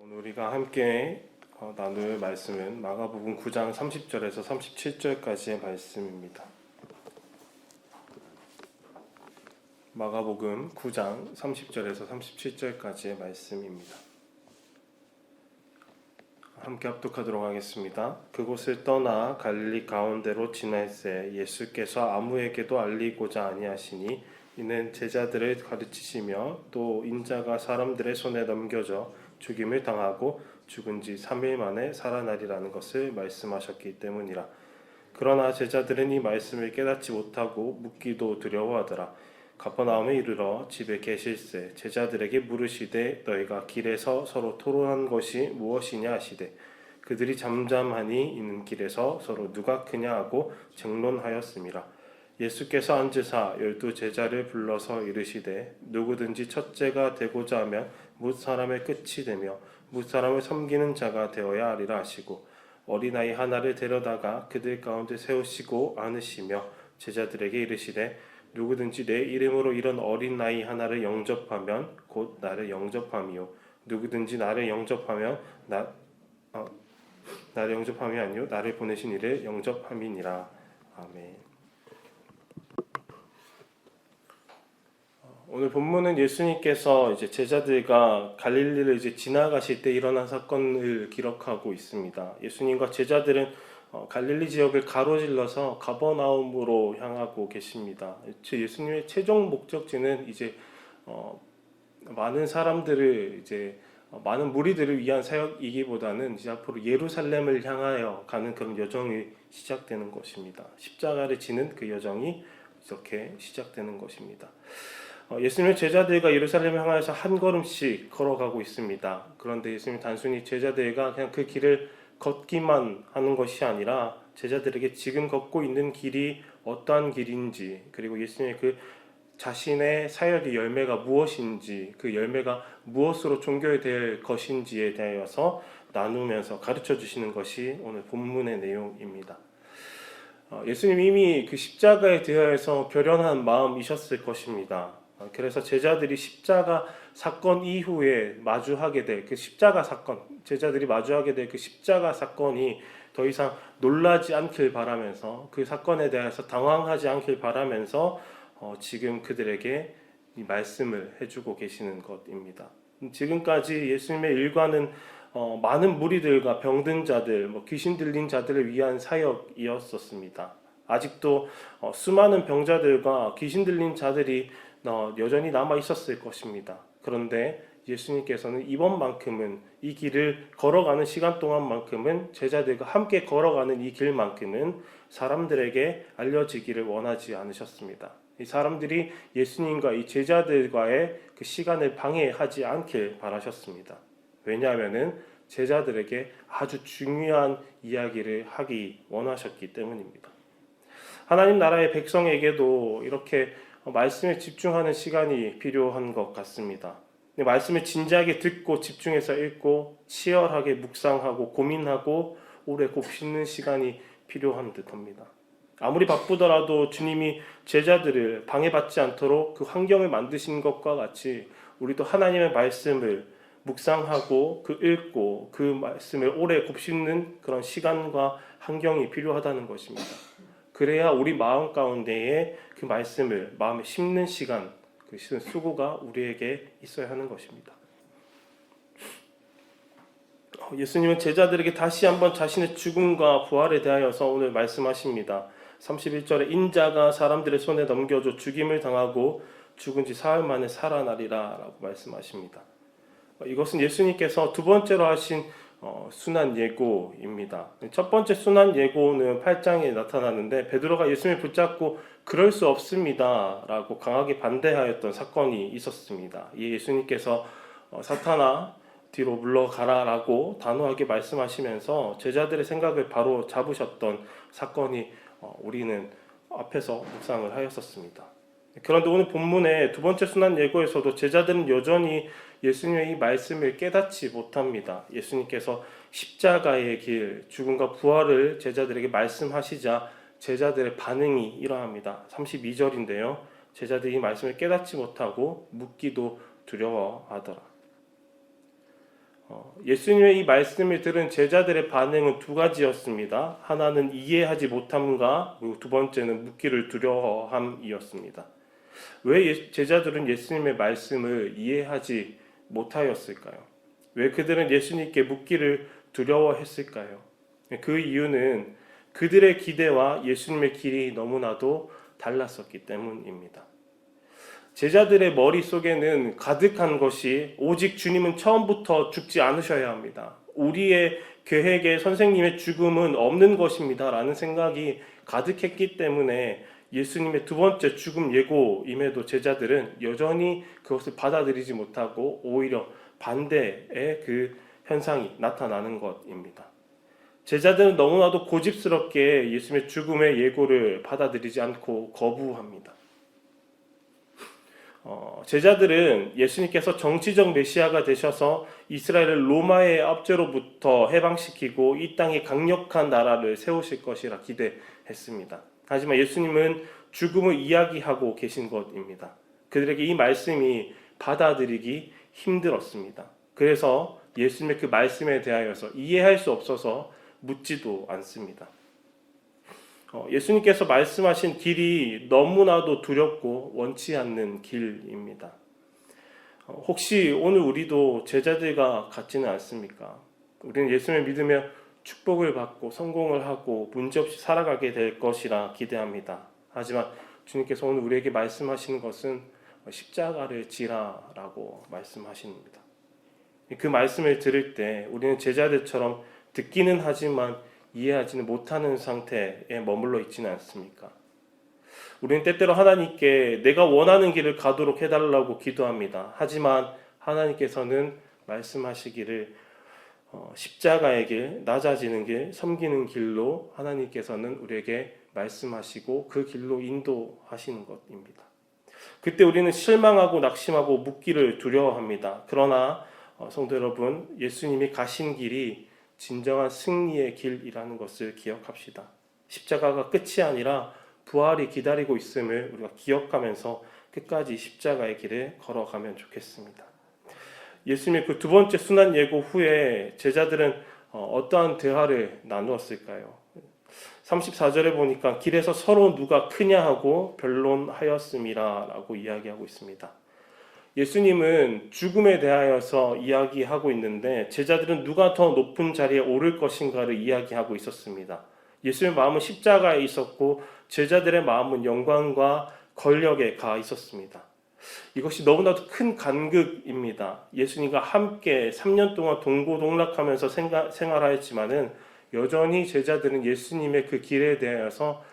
오늘 우리가 함께 어, 나눌 말씀은 마가복음 9장 30절에서 37절까지의 말씀입니다. 마가복음 9장 30절에서 37절까지의 말씀입니다. 함께 합독하도록 하겠습니다. 그곳을 떠나 갈릴리 가운데로 지날새 예수께서 아무에게도 알리고자 아니하시니 이는 제자들을 가르치시며 또 인자가 사람들의 손에 넘겨져 죽임을 당하고 죽은 지 3일 만에 살아나리라는 것을 말씀하셨기 때문이라. 그러나 제자들은 이 말씀을 깨닫지 못하고 묻기도 두려워하더라. 가버나움에 이르러 집에 계실새 제자들에게 물으시되 너희가 길에서 서로 토론한 것이 무엇이냐 하시되 그들이 잠잠하니 이는 길에서 서로 누가 크냐 하고 정론하였음이라. 예수께서 앉으사 열두 제자를 불러서 이르시되 누구든지 첫째가 되고자 하면 뭇 사람의 끝이 되며 뭇 사람을 섬기는 자가 되어야 하리라 하시고 어린아이 하나를 데려다가 그들 가운데 세우시고 안으시며 제자들에게 이르시되 누구든지 내 이름으로 이런 어린아이 하나를 영접하면 곧 나를 영접함이요. 누구든지 나를 영접하면 나 어, 나를 영접함이 아니요. 나를 보내신 이를 영접함이니라. 아멘. 오늘 본문은 예수님께서 이제 제자들과 갈릴리를 이제 지나가실 때 일어난 사건을 기록하고 있습니다. 예수님과 제자들은 어, 갈릴리 지역을 가로질러서 가버나움으로 향하고 계십니다. 제 예수님의 최종 목적지는 이제 어, 많은 사람들을 이제 어, 많은 무리들을 위한 사역이기보다는 이제 앞으로 예루살렘을 향하여 가는 그런 여정이 시작되는 것입니다. 십자가를 지는 그 여정이 이렇게 시작되는 것입니다. 어, 예수님의 제자들과 예루살렘을 향하여서 한 걸음씩 걸어가고 있습니다. 그런데 예수님 단순히 제자들과 그냥 그 길을 걷기만 하는 것이 아니라 제자들에게 지금 걷고 있는 길이 어떠한 길인지 그리고 예수님의 그 자신의 사역의 열매가 무엇인지 그 열매가 무엇으로 종결될 것인지에 대하여서 나누면서 가르쳐 주시는 것이 오늘 본문의 내용입니다. 어, 예수님 이미 그 십자가에 대하여서 결연한 마음이셨을 것입니다. 어, 그래서 제자들이 십자가 사건 이후에 마주하게 될 그 십자가 사건, 제자들이 마주하게 될 그 십자가 사건이 더 이상 놀라지 않길 바라면서 그 사건에 대해서 당황하지 않길 바라면서 어, 지금 그들에게 이 말씀을 해주고 계시는 것입니다. 지금까지 예수님의 일과는 어, 많은 무리들과 병든 자들, 뭐 귀신 들린 자들을 위한 사역이었었습니다. 아직도 어, 수많은 병자들과 귀신 들린 자들이 어, 여전히 남아 있었을 것입니다. 그런데 예수님께서는 이번만큼은 이 길을 걸어가는 시간 동안만큼은 제자들과 함께 걸어가는 이 길만큼은 사람들에게 알려지기를 원하지 않으셨습니다. 이 사람들이 예수님과 이 제자들과의 그 시간을 방해하지 않길 바라셨습니다. 왜냐하면은 제자들에게 아주 중요한 이야기를 하기 원하셨기 때문입니다. 하나님 나라의 백성에게도 이렇게 말씀에 집중하는 시간이 필요한 것 같습니다. 말씀을 진지하게 듣고 집중해서 읽고 치열하게 묵상하고 고민하고 오래 곱씹는 시간이 필요한 듯합니다. 아무리 바쁘더라도 주님이 제자들을 방해받지 않도록 그 환경을 만드신 것과 같이 우리도 하나님의 말씀을 묵상하고 그 읽고 그 말씀을 오래 곱씹는 그런 시간과 환경이 필요하다는 것입니다. 그래야 우리 마음 가운데에 그 말씀을 마음에 심는 시간, 그 수고가 우리에게 있어야 하는 것입니다. 어, 예수님은 제자들에게 다시 한번 자신의 죽음과 부활에 대하여서 오늘 말씀하십니다. 31절에 인자가 사람들의 손에 넘겨져 죽임을 당하고 죽은 지 사흘 만에 살아나리라 라고 말씀하십니다. 어, 이것은 예수님께서 두 번째로 하신 어, 순환 예고입니다. 첫 번째 순환 예고는 8장에 나타나는데 베드로가 예수님을 붙잡고 그럴 수 없습니다 라고 강하게 반대하였던 사건이 있었습니다. 이 예수님께서 어, 사탄아 뒤로 물러가라 라고 단호하게 말씀하시면서 제자들의 생각을 바로 잡으셨던 사건이 어, 우리는 앞에서 묵상을 하였었습니다. 그런데 오늘 본문의 두 번째 순환 예고에서도 제자들은 여전히 예수님의 이 말씀을 깨닫지 못합니다. 예수님께서 십자가의 길, 죽음과 부활을 제자들에게 말씀하시자 제자들의 반응이 이러합니다. 32절인데요. 제자들이 이 말씀을 깨닫지 못하고 묻기도 두려워하더라. 어, 예수님의 이 말씀을 들은 제자들의 반응은 두 가지였습니다. 하나는 이해하지 못함과 그리고 두 번째는 묻기를 두려워함이었습니다. 왜 예- 제자들은 예수님의 말씀을 이해하지 못하였을까요? 왜 그들은 예수님께 묻기를 두려워했을까요? 그 이유는 그들의 기대와 예수님의 길이 너무나도 달랐었기 때문입니다. 제자들의 머릿속에는 가득한 것이 오직 주님은 처음부터 죽지 않으셔야 합니다. 우리의 계획에 선생님의 죽음은 없는 것입니다. 라는 생각이 가득했기 때문에 예수님의 두 번째 죽음 예고임에도 제자들은 여전히 그것을 받아들이지 못하고 오히려 반대의 그 현상이 나타나는 것입니다. 제자들은 너무나도 고집스럽게 예수님의 죽음의 예고를 받아들이지 않고 거부합니다. 어, 제자들은 예수님께서 정치적 메시아가 되셔서 이스라엘을 로마의 압제로부터 해방시키고 이 땅에 강력한 나라를 세우실 것이라 기대했습니다. 하지만 예수님은 죽음을 이야기하고 계신 것입니다. 그들에게 이 말씀이 받아들이기 힘들었습니다. 그래서 예수님의 그 말씀에 대하여서 이해할 수 없어서 묻지도 않습니다. 어, 예수님께서 말씀하신 길이 너무나도 두렵고 원치 않는 길입니다. 어, 혹시 오늘 우리도 제자들과 같지는 않습니까? 우리는 예수님을 믿으며 축복을 받고 성공을 하고 문제없이 살아가게 될 것이라 기대합니다. 하지만 주님께서 오늘 우리에게 말씀하시는 것은 십자가를 지라라고 말씀하십니다. 그 말씀을 들을 때 우리는 제자들처럼 듣기는 하지만 이해하지는 못하는 상태에 머물러 있지는 않습니까? 우리는 때때로 하나님께 내가 원하는 길을 가도록 해달라고 기도합니다. 하지만 하나님께서는 말씀하시기를 어, 십자가의 길, 낮아지는 길, 섬기는 길로 하나님께서는 우리에게 말씀하시고 그 길로 인도하시는 것입니다. 그때 우리는 실망하고 낙심하고 묻기를 두려워합니다. 그러나 어, 성도 여러분, 예수님이 가신 길이 진정한 승리의 길이라는 것을 기억합시다. 십자가가 끝이 아니라 부활이 기다리고 있음을 우리가 기억하면서 끝까지 십자가의 길을 걸어가면 좋겠습니다. 예수님의 그 두 번째 순환 예고 후에 제자들은 어, 어떠한 대화를 나누었을까요? 34절에 보니까 길에서 서로 누가 크냐 하고 변론하였음이라라고 이야기하고 있습니다. 예수님은 죽음에 대하여서 이야기하고 있는데 제자들은 누가 더 높은 자리에 오를 것인가를 이야기하고 있었습니다. 예수님의 마음은 십자가에 있었고 제자들의 마음은 영광과 권력에 가 있었습니다. 이것이 너무나도 큰 간극입니다. 예수님과 함께 3년 동안 동고동락하면서 생활하였지만은 여전히 제자들은 예수님의 그 길에 대하여서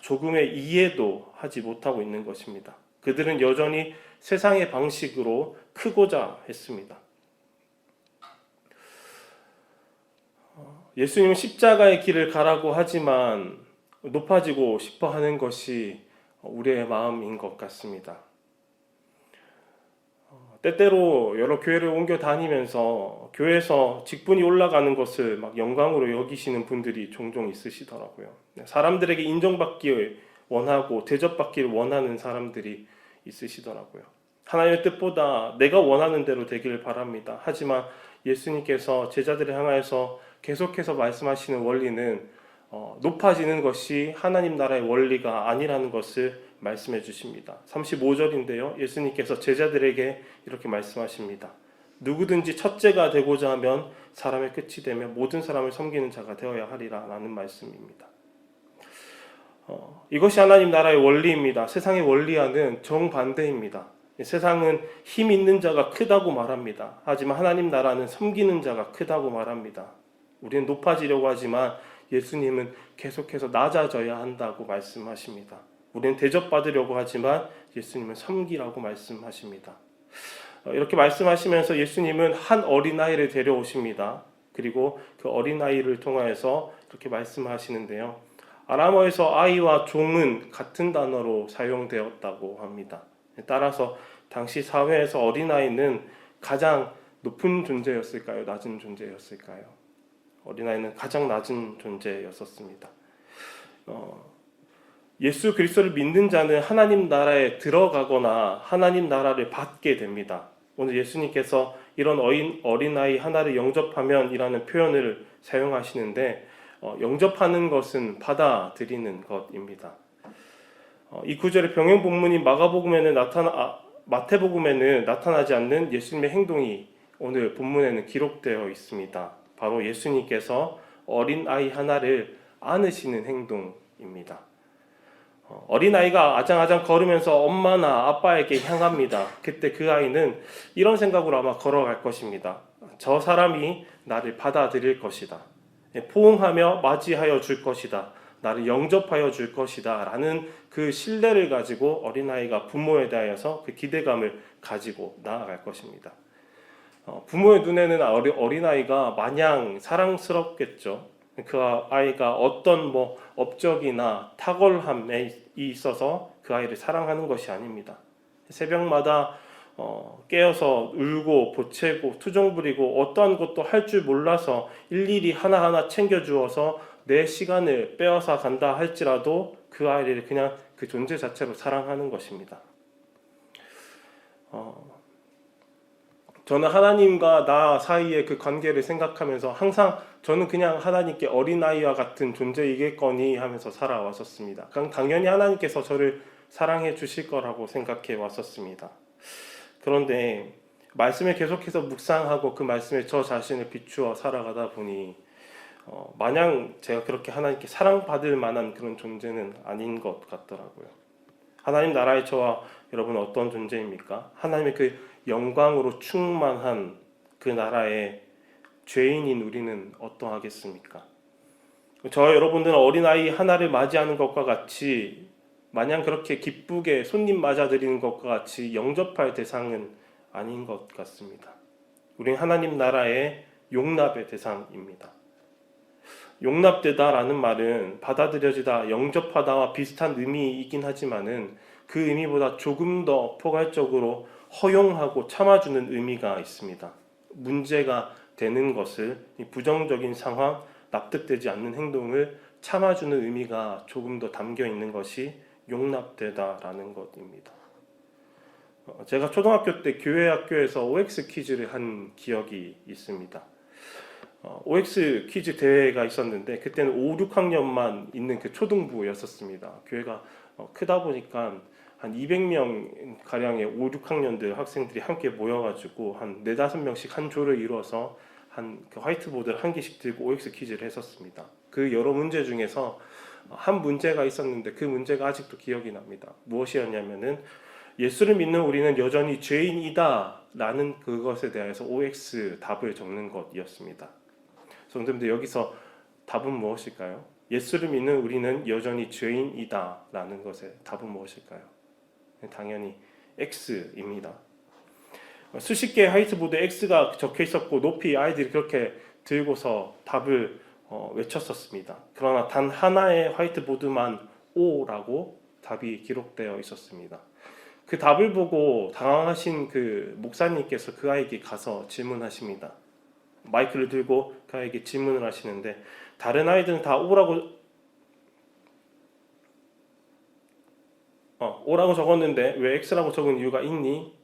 조금의 이해도 하지 못하고 있는 것입니다. 그들은 여전히 세상의 방식으로 크고자 했습니다. 예수님은 십자가의 길을 가라고 하지만 높아지고 싶어 하는 것이 우리의 마음인 것 같습니다. 때때로 여러 교회를 옮겨 다니면서 교회에서 직분이 올라가는 것을 막 영광으로 여기시는 분들이 종종 있으시더라고요. 사람들에게 인정받기 원하고 대접받기를 원하는 사람들이 있으시더라고요. 하나님의 뜻보다 내가 원하는 대로 되기를 바랍니다. 하지만 예수님께서 제자들을 향하여서 계속해서 말씀하시는 원리는 어, 높아지는 것이 하나님 나라의 원리가 아니라는 것을 말씀해 주십니다. 35절인데요. 예수님께서 제자들에게 이렇게 말씀하십니다. 누구든지 첫째가 되고자 하면 사람의 끝이 되며 모든 사람을 섬기는 자가 되어야 하리라 라는 말씀입니다. 어, 이것이 하나님 나라의 원리입니다. 세상의 원리와는 정반대입니다. 세상은 힘 있는 자가 크다고 말합니다. 하지만 하나님 나라는 섬기는 자가 크다고 말합니다. 우리는 높아지려고 하지만 예수님은 계속해서 낮아져야 한다고 말씀하십니다. 우리는 대접받으려고 하지만 예수님은 섬기라고 말씀하십니다. 어, 이렇게 말씀하시면서 예수님은 한 어린아이를 데려오십니다. 그리고 그 어린아이를 통하여서 이렇게 말씀하시는데요. 아람어에서 아이와 종은 같은 단어로 사용되었다고 합니다. 따라서 당시 사회에서 어린아이는 가장 높은 존재였을까요? 낮은 존재였을까요? 어린아이는 가장 낮은 존재였었습니다. 어, 예수 그리스도를 믿는 자는 하나님 나라에 들어가거나 하나님 나라를 받게 됩니다. 오늘 예수님께서 이런 어린 어린아이 하나를 영접하면 이라는 표현을 사용하시는데 어, 영접하는 것은 받아들이는 것입니다. 어, 이 구절의 병행 본문인 마가복음에는 나타나 아, 마태복음에는 나타나지 않는 예수님의 행동이 오늘 본문에는 기록되어 있습니다. 바로 예수님께서 어린 아이 하나를 안으시는 행동입니다. 어, 어린 아이가 아장아장 걸으면서 엄마나 아빠에게 향합니다. 그때 그 아이는 이런 생각으로 아마 걸어갈 것입니다. 저 사람이 나를 받아들일 것이다. 예, 포옹하며 맞이하여 줄 것이다. 나를 영접하여 줄 것이다. 라는 그 신뢰를 가지고 어린아이가 부모에 대하여서 그 기대감을 가지고 나아갈 것입니다. 어, 부모의 눈에는 어린아이가 마냥 사랑스럽겠죠. 그 아이가 어떤 뭐 업적이나 탁월함에 있어서 그 아이를 사랑하는 것이 아닙니다. 새벽마다 어, 깨어서 울고 보채고 투정 부리고 어떠한 것도 할 줄 몰라서 일일이 하나하나 챙겨주어서 내 시간을 빼앗아 간다 할지라도 그 아이를 그냥 그 존재 자체로 사랑하는 것입니다. 어, 저는 하나님과 나 사이의 그 관계를 생각하면서 항상 저는 그냥 하나님께 어린아이와 같은 존재이겠거니 하면서 살아왔었습니다. 당연히 하나님께서 저를 사랑해 주실 거라고 생각해 왔었습니다. 그런데 말씀을 계속해서 묵상하고 그 말씀에 저 자신을 비추어 살아가다 보니 어, 마냥 제가 그렇게 하나님께 사랑받을 만한 그런 존재는 아닌 것 같더라고요. 하나님 나라의 저와 여러분 어떤 존재입니까? 하나님의 그 영광으로 충만한 그 나라의 죄인인 우리는 어떠하겠습니까? 저 여러분들은 어린아이 하나를 맞이하는 것과 같이 마냥 그렇게 기쁘게 손님 맞아들이는 것과 같이 영접할 대상은 아닌 것 같습니다. 우리는 하나님 나라의 용납의 대상입니다. 용납되다라는 말은 받아들여지다, 영접하다와 비슷한 의미이긴 하지만은 그 의미보다 조금 더 포괄적으로 허용하고 참아주는 의미가 있습니다. 문제가 되는 것을 부정적인 상황, 납득되지 않는 행동을 참아주는 의미가 조금 더 담겨 있는 것이 용납되다라는 것입니다. 어, 제가 초등학교 때 교회 학교에서 OX 퀴즈를 한 기억이 있습니다. 어, OX 퀴즈 대회가 있었는데 그때는 5, 6학년만 있는 그 초등부였었습니다. 교회가 어, 크다 보니까 한 200명 가량의 5, 6학년들 학생들이 함께 모여가지고 한 4, 5명씩 한 조를 이루어서 한 그 화이트보드를 한 개씩 들고 OX 퀴즈를 했었습니다. 그 여러 문제 중에서 한 문제가 있었는데 그 문제가 아직도 기억이 납니다. 무엇이었냐면은 예수를 믿는 우리는 여전히 죄인이다 라는 그것에 대해서 OX 답을 적는 것이었습니다. 성도님들 여기서 답은 무엇일까요? 예수를 믿는 우리는 여전히 죄인이다 라는 것의 답은 무엇일까요? 당연히 X입니다. 수십 개의 화이트보드에 X가 적혀 있었고 높이 아이들이 그렇게 들고서 답을 어, 외쳤었습니다. 그러나 단 하나의 화이트보드만 O라고 답이 기록되어 있었습니다. 그 답을 보고 당황하신 그 목사님께서 그 아이에게 가서 질문하십니다. 마이크를 들고 그 아이에게 질문을 하시는데 다른 아이들은 다 O라고 어, O라고 적었는데 왜 X라고 적은 이유가 있니?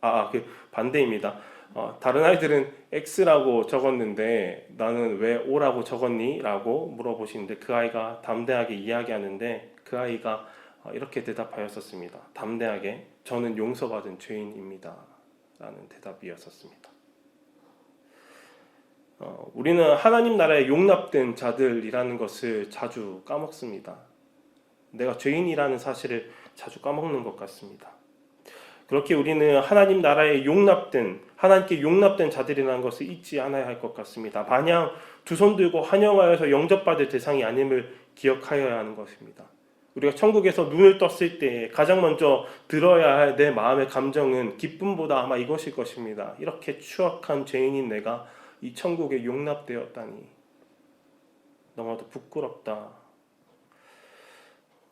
아, 그 반대입니다. 어, 다른 아이들은 X라고 적었는데 나는 왜 O라고 적었니? 라고 물어보시는데 그 아이가 담대하게 이야기하는데 그 아이가 어, 이렇게 대답하였었습니다. 담대하게 저는 용서받은 죄인입니다. 라는 대답이었었습니다. 어, 우리는 하나님 나라에 용납된 자들이라는 것을 자주 까먹습니다. 내가 죄인이라는 사실을 자주 까먹는 것 같습니다. 그렇게 우리는 하나님 나라에 용납된 하나님께 용납된 자들이라는 것을 잊지 않아야 할 것 같습니다. 마냥 두 손 들고 환영하여서 영접받을 대상이 아님을 기억하여야 하는 것입니다. 우리가 천국에서 눈을 떴을 때 가장 먼저 들어야 할 내 마음의 감정은 기쁨보다 아마 이것일 것입니다. 이렇게 추악한 죄인인 내가 이 천국에 용납되었다니 너무도 부끄럽다.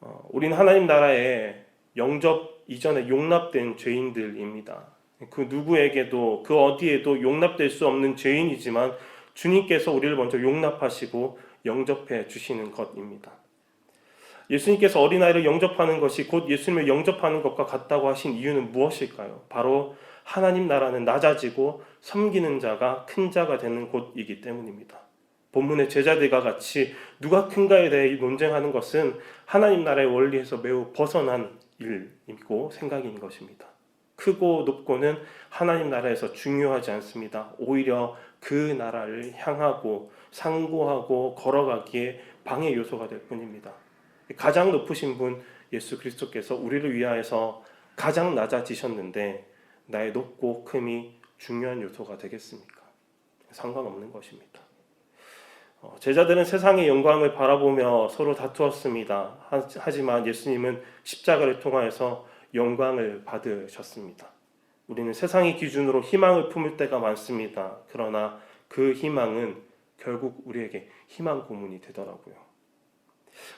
어, 우리는 하나님 나라에 영접 이전에 용납된 죄인들입니다. 그 누구에게도 그 어디에도 용납될 수 없는 죄인이지만 주님께서 우리를 먼저 용납하시고 영접해 주시는 것입니다. 예수님께서 어린아이를 영접하는 것이 곧 예수님을 영접하는 것과 같다고 하신 이유는 무엇일까요? 바로 하나님 나라는 낮아지고 섬기는 자가 큰 자가 되는 곳이기 때문입니다. 본문의 제자들과 같이 누가 큰가에 대해 논쟁하는 것은 하나님 나라의 원리에서 매우 벗어난 일이고 생각인 것입니다. 크고 높고는 하나님 나라에서 중요하지 않습니다. 오히려 그 나라를 향하고 상고하고 걸어가기에 방해 요소가 될 뿐입니다. 가장 높으신 분 예수 그리스도께서 우리를 위하여서 가장 낮아지셨는데 나의 높고 큼이 중요한 요소가 되겠습니까? 상관없는 것입니다. 어, 제자들은 세상의 영광을 바라보며 서로 다투었습니다. 하- 하지만 예수님은 십자가를 통하여서 영광을 받으셨습니다. 우리는 세상의 기준으로 희망을 품을 때가 많습니다. 그러나 그 희망은 결국 우리에게 희망 고문이 되더라고요.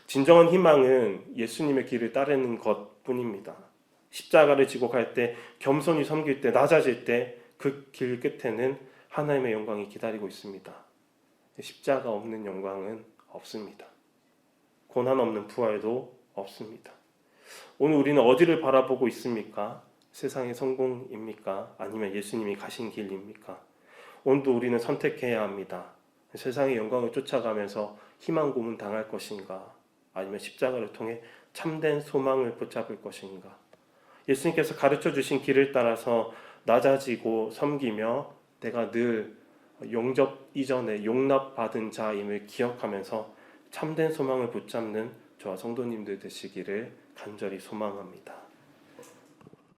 진정한 희망은 예수님의 길을 따르는 것 뿐입니다. 십자가를 지고 갈 때, 겸손히 섬길 때, 낮아질 때, 그 길 끝에는 하나님의 영광이 기다리고 있습니다. 십자가 없는 영광은 없습니다. 고난 없는 부활도 없습니다. 오늘 우리는 어디를 바라보고 있습니까? 세상의 성공입니까? 아니면 예수님이 가신 길입니까? 오늘도 우리는 선택해야 합니다. 세상의 영광을 쫓아가면서 희망 고문 당할 것인가? 아니면 십자가를 통해 참된 소망을 붙잡을 것인가? 예수님께서 가르쳐 주신 길을 따라서 낮아지고 섬기며 내가 늘 용접 이전에 용납받은 자임을 기억하면서 참된 소망을 붙잡는 저와 성도님들 되시기를 간절히 소망합니다.